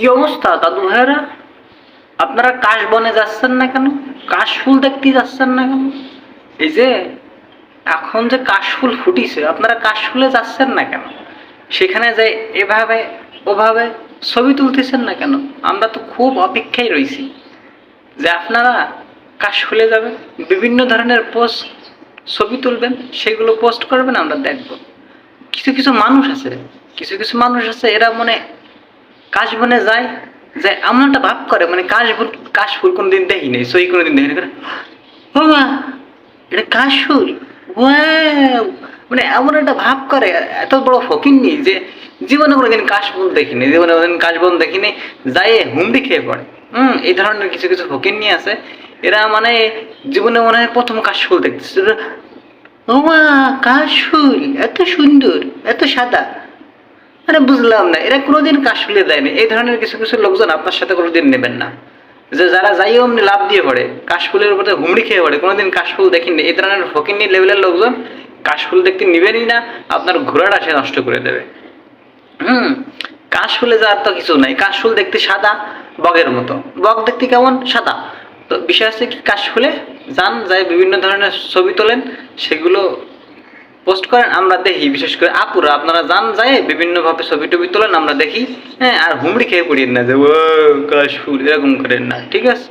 কি অবস্থা, দাদু ভাইয়েরা? আপনারা কাশ বনে যাচ্ছেন না কেন? কাশ ফুল দেখতে যাচ্ছেন না কেন? এই যে, এখন যে কাশ ফুল ফুটিছে, আপনারা কাশ ফুলে যাচ্ছেন না কেন? সেখানে যে এভাবে, ওভাবে ছবি তুলতেছেন না কেন? আমরা তো খুব অপেক্ষায় রয়েছি যে আপনারা কাশ ফুলে যাবেন, বিভিন্ন ধরনের পোস্ট ছবি তুলবেন, সেগুলো পোস্ট করবেন, আমরা দেখব। কিছু কিছু মানুষ আছে, কিছু কিছু মানুষ আছে, এরা মনে কাশবনে যায় যে এমন একটা ভাব করে মানে কাশফুল কাশফুল কোনোদিন দেখি নেই, সই কোনোদিন দেখি ও মা এটা কাশফুল মানে এমন একটা ভাব করে, এত বড় ফকির নেই যে জীবনে কোনোদিন কাশফুল দেখিনি, জীবনে কোনোদিন কাশবন দেখিনি যাই হুমড়ি খেয়ে পড়ে। হুম, এই ধরনের কিছু কিছু ফকির নিয়ে আছে, এরা মানে জীবনে মনে হয় প্রথম কাশফুল দেখতেছে। ও মা কাশফুল, এত সুন্দর, এত সাদা। মানে বুঝলাম না। এরা কোনোদিন কাশফুলে দেয়নি এই ধরনের কিছু কিছু লোকজন আপনার সাথে কোনোদিন নেবেন না। যে যারা যাই অমনি লাভ দিয়ে পড়ে কাশফুলের উপরে হুমড়ি খেয়ে পড়ে, কোনোদিন কাশফুল দেখেননি এই ধরনের ফকিনি লেভেলের লোকজন কাশফুল দেখতে নিবেনই না, আপনার ঘোড়াটা সে নষ্ট করে দেবে। হুম কাশফুলে যাওয়ার তো কিছু নাই। কাশফুল দেখতে সাদা, বগের মতো। বগ দেখতে কেমন? সাদা। তো বিষয় হচ্ছে কি কাশফুলে যান যাই বিভিন্ন ধরনের ছবি তোলেন, সেগুলো পোস্ট করেন, আমরা দেখি, বিশেষ করে আপুরা, আপনারা যান যায় বিভিন্নভাবে ছবি টবি তোলেন, আমরা দেখি হ্যাঁ আর হুমড়ি খেয়ে পড়িয়েন না যে ও কাশফুল এরকম করেন না, ঠিক আছে?